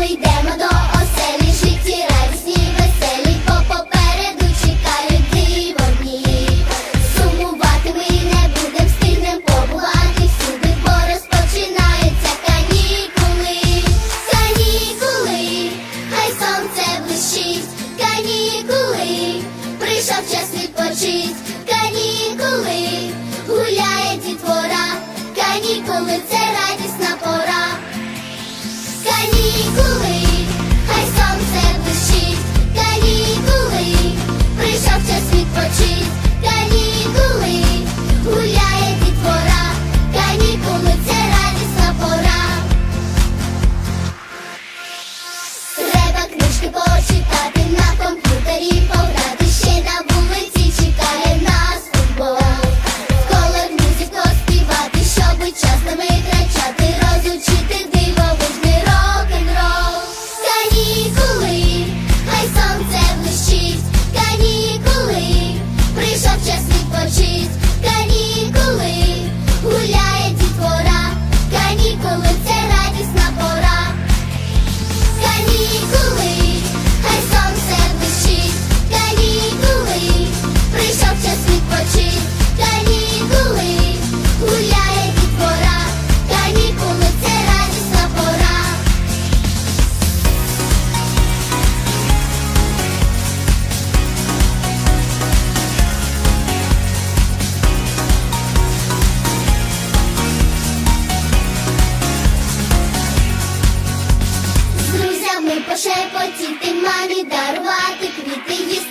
ми йдемо до оселі, житті радісні, веселі, бо чекають дивні. Сумувати ми не будем, встигнем побувати всюди, бо розпочинаються канікули, канікули, хай сонце блищить, канікули, прийшов час відпочить, канікули, гуляє дітвора, канікули це. почитати на комп'ютері. Шепотіти мамі, дарувати квіти, їсти